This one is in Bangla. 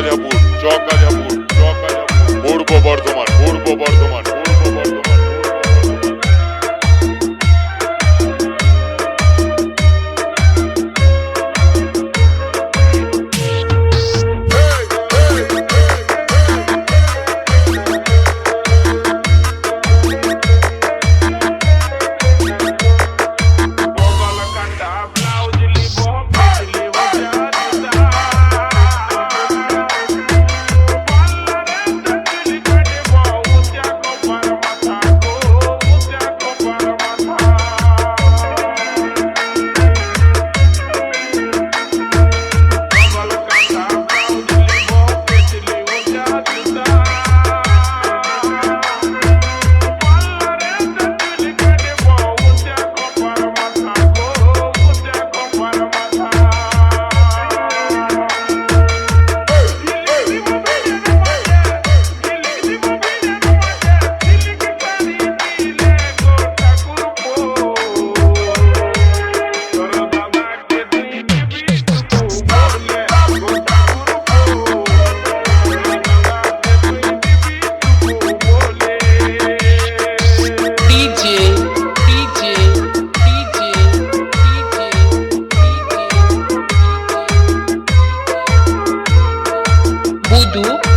চকাজাপুর চকাজাপুর চকাজাপুর পূর্ব বর্ধমান পূর্ব বর্ধমান। tudo.